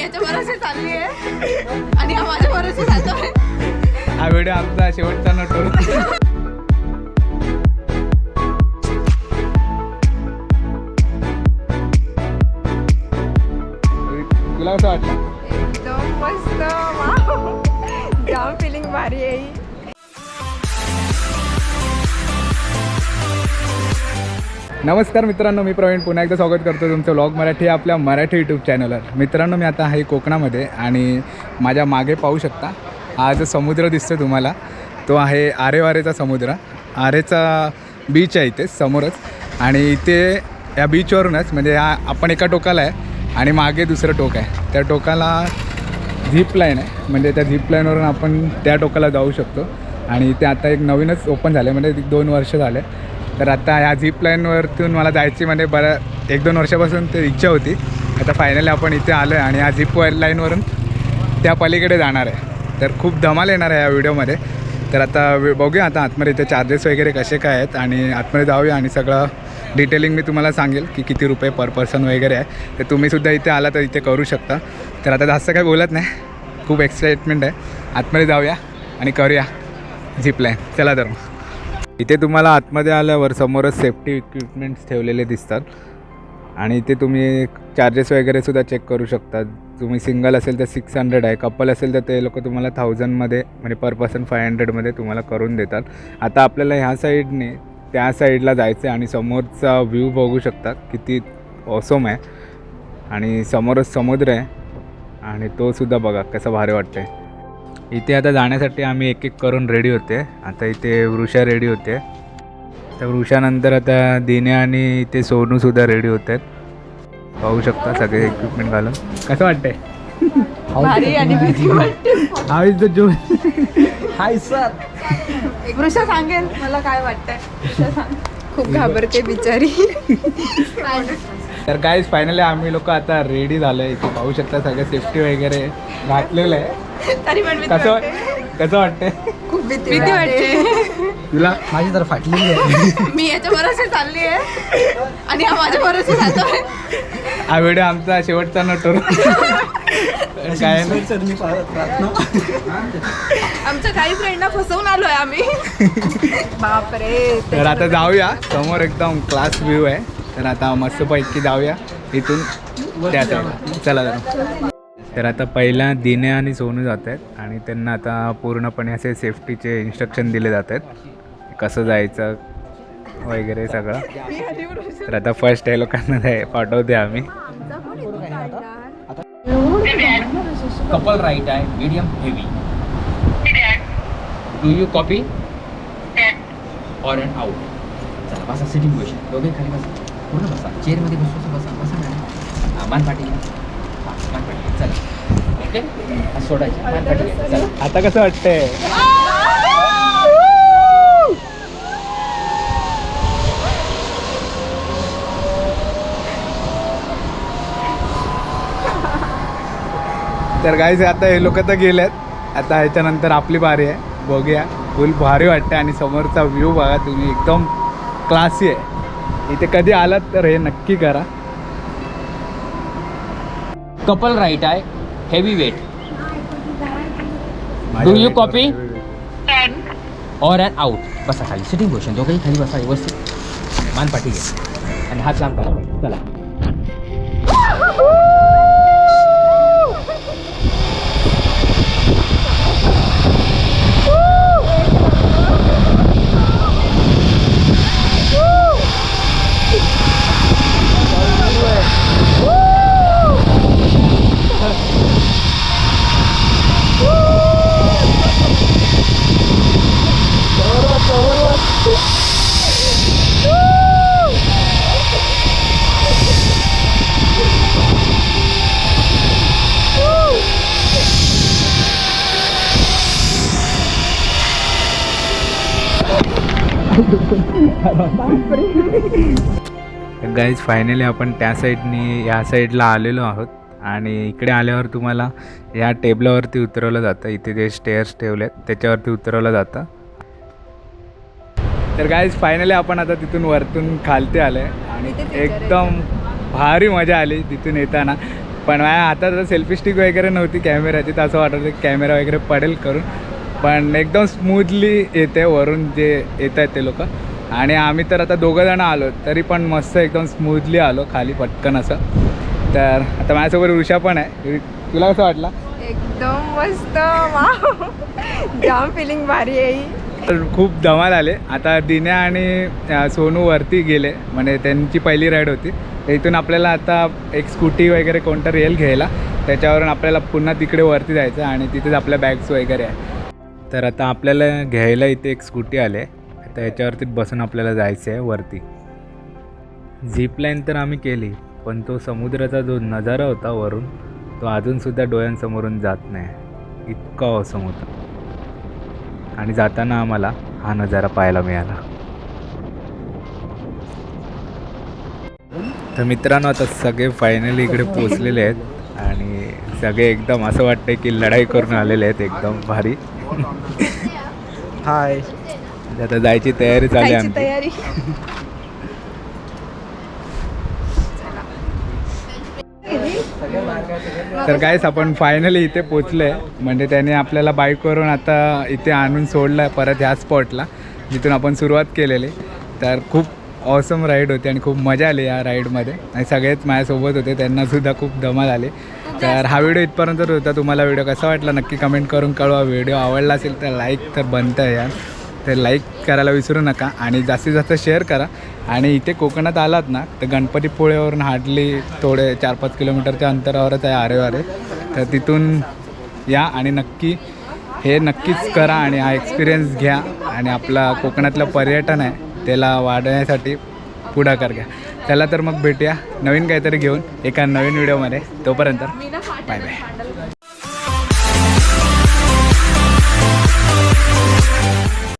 याच्या भरोसे चालली आहे. आणि हा माझ्या भरोसे जातोय हा व्हिडिओ आमचा शेवटचा नटो तुला कसं वाटलं? एकदम मस्त. वाव. जाम फिलिंग भारी आहे ही. नमस्कार मित्रांनो मी प्रवीण. पुन्हा एकदा स्वागत करतो तुमचं व्लॉग मराठी आपल्या मराठी यूट्यूब चॅनलवर मित्रांनो मी आता आहे कोकणामध्ये आणि माझ्या मागे पाहू शकता हा जो समुद्र दिसतो तुम्हाला. तो आहे आरेवारेचा समुद्र. आरेचा बीच आहे इथे समोरच. आणि इथे या बीचवरूनच म्हणजे हा आपण एका टोकाला आहे आणि मागे दुसरं टोक आहे. त्या टोकाला झीप लाईन आहे. म्हणजे त्या झीप लाईनवरून आपण त्या टोकाला जाऊ शकतो. आणि ते आता एक नवीनच ओपन झालं म्हणजे दोन वर्ष झाले. तर आता ह्या झिप लाईनवरतून मला जायची म्हणजे बऱ्या एक दोन वर्षापासून ते इच्छा होती. आता फायनली आपण इथे आलो आहे आणि ह्या झिप लाईनवरून त्या पलीकडे जाणार आहे. तर खूप धमाल येणार आहे या व्हिडिओमध्ये तर आता बघूया आता आतमध्ये इथे चार्जेस वगैरे कसे काय आहेत आणि आतमध्ये जाऊया आणि सगळं डिटेलिंग मी तुम्हाला सांगेल की किती रुपये पर पर्सन वगैरे आहे. तर तुम्हीसुद्धा इथे आला तर इथे करू शकता. तर आता जास्त काही बोलत नाही. खूप एक्साइटमेंट आहे. आतमध्ये जाऊया आणि करूया झिप लाईन चला तर मग. इथे तुम्हाला आतमध्ये आल्यावर समोरच सेफ्टी इक्विपमेंट्स ठेवलेले दिसतात. आणि इथे तुम्ही चार्जेस वगैरे सुद्धा चेक करू शकता. तुम्ही सिंगल असेल तर सिक्स हंड्रेड आहे. कपल असेल तर ते लोक तुम्हाला थाउजंडमध्ये म्हणजे पर पर्सन फाय हंड्रेडमध्ये तुम्हाला करून देतात. आता आपल्याला ह्या साईडने त्या साईडला जायचं आहे आणि समोरचा व्ह्यू बघू शकता किती ऑसम आहे. आणि समोरच समुद्र आहे. आणि तो सुद्धा बघा कसं भारी वाटतं आहे इथे आता जाण्यासाठी आम्ही एक एक करून रेडी होते. आता इथे वृषा रेडी होते. तर वृषानंतर आता दिने आणि इथे सोनूसुद्धा रेडी होत आहेत पाहू शकता सगळे इक्विपमेंट घालून. कसं वाटतंय? भारी आणि भीती वाटते. हाव इज द जो हाय सर वृषा सांगेल मला काय वाटतंय. वृषा सांग. खूप घाबरते बिचारी. तर काय फायनली आम्ही लोक आता रेडी झालो आहे इथे पाहू शकता सगळं सेफ्टी वगैरे घातलेलं आहे. तरी पण भीती कसं वाटते. कसं वाटतंय? खूप भीती भीती वाटते. तुला माझी तर फाटलेली आहे. मी याच्या भरोसे चालली आहे. आणि हा माझ्या भरोसे जातोय. हा व्हिडिओ आमचा शेवटचा नटो काय नाही. सर मी. आमच्या काही फ्रेंडना फसवून आलोय आम्ही. बापरे तर आता जाऊया. समोर एकदम क्लास व्ह्यू आहे. तर आता मस्तपैकी जाऊया. इथून त्या साईडला चला जरा. तर आता पहिला दिने आणि सोनू जात आहेत आणि त्यांना आता पूर्णपणे असे सेफ्टीचे इन्स्ट्रक्शन दिले जात आहेत. कसं जायचं वगैरे सगळं. तर आता फर्स्ट हे लोकांना जाय- पाठवते आम्ही. कपल राईट आहे medium heavy do you copy or and out चला बसा सिटिंग पोझिशन दोघे खाली बसा. पूर्ण बसा. चेअरमध्ये बसू बसा. बसा मॅडम मान पाठी घ्या हां मान पाठी घ्या चला ओके? सोडायचे. आता कसं वाटतंय? तर गाईज आता हे लोक तर गेलेत. आता ह्याच्यानंतर आपली बारी आहे. बघूया. फुल भारी वाटते आणि समोरचा व्ह्यू बघा तुम्ही. एकदम क्लासी आहे. इथे कधी आलात तर हे नक्की करा. कपल राईट आहे. Heavy weight do you copy or and out बसा खाली सिटिंग पोझिशन दोघंही खाली बसा व्यवस्थित मान पाठी घ्या आणि हात लांब करा. चला. गाईज फायनली आपण त्या साईडनी या साईडला आलेलो आहोत. आणि इकडे आल्यावर तुम्हाला या टेबलावरती उतरवलं जातं. इथे जे स्टेअर्स ठेवले आहेत त्याच्यावरती उतरवलं जातं. तर गाईज फायनली आपण आता तिथून वरतून खालते आले आणि. एकदम भारी मजा आली तिथून येताना. पण माझ्या हातात सेल्फी स्टिक वगैरे नव्हती कॅमेऱ्याची तर असं वाटत होतं कॅमेरा वगैरे पडेल करून. पण एकदम स्मूथली येते वरून जे येत आहेत ते लोक. आणि आम्ही तर आता दोघं जणं आलो तरी पण मस्त एकदम स्मूथली आलो खाली पटकन असं. तर आता माझ्यासोबत ऋषा पण आहे. तुला कसं वाटला? एकदम मस्त जाम फिलिंग भारी आहे. तर खूप धमाल आले. आता दिन्या आणि सोनू वरती गेले. म्हणजे त्यांची पहिली राईड होती. तर इथून आपल्याला आता एक स्कूटी वगैरे कोणतं रेल घ्यायला त्याच्यावरून आपल्याला पुन्हा तिकडे वरती जायचं आणि तिथेच आपल्या बॅग्स वगैरे आहे. तर आता आपल्याला घ्यायला इथे एक स्कूटी आले. तर याच्यावरती बसून आपल्याला जायचं आहे वरती. झीप लाईन तर आम्ही केली पण तो समुद्राचा जो नजारा होता वरून तो अजूनसुद्धा डोळ्यांसमोरून जात नाही. इतका awesome होता. आणि जाताना आम्हाला हा नजारा पाहायला मिळाला. तर मित्रांनो आता सगळे फायनली इकडे पोचलेले आहेत आणि सगळे एकदम असं वाटतंय की लढाई करून आलेले आहेत एकदम भारी. हाय आता जायची तयारी चालली जायची आमची. तर कायच आपण फायनली इथे पोचले म्हणजे त्याने आपल्याला बाईकवरून आता इथे आणून सोडलं आहे परत ह्या स्पॉटला जिथून आपण सुरुवात केलेली. तर खूप ऑसम राईड होती आणि खूप मजा आली या राईडमध्ये आणि सगळेच माझ्यासोबत होते त्यांनासुद्धा खूप धमाल आली. तर हा व्हिडिओ इथपर्यंत होता. तुम्हाला व्हिडिओ कसा वाटला नक्की कमेंट करून कळवा. व्हिडिओ आवडला असेल तर लाईक तर बनतं आहे यार. तर लाईक करायला विसरू नका आणि जास्तीत जास्त शेअर करा. आणि इथे कोकणात आलात ना तर गणपतीपुळेवरून हार्डली थोडे चार पाच किलोमीटरच्या अंतरावरच आहे आरे वारे तर तिथून या आणि नक्की हे नक्कीच करा आणि हा एक्सपिरियन्स घ्या. आणि आपला कोकणातलं पर्यटन आहे त्याला वाढवण्यासाठी पुढाकार घ्या. त्याला तर मग भेटूया नवीन काहीतरी घेऊन एका नवीन व्हिडिओमध्ये तोपर्यंत बाय बाय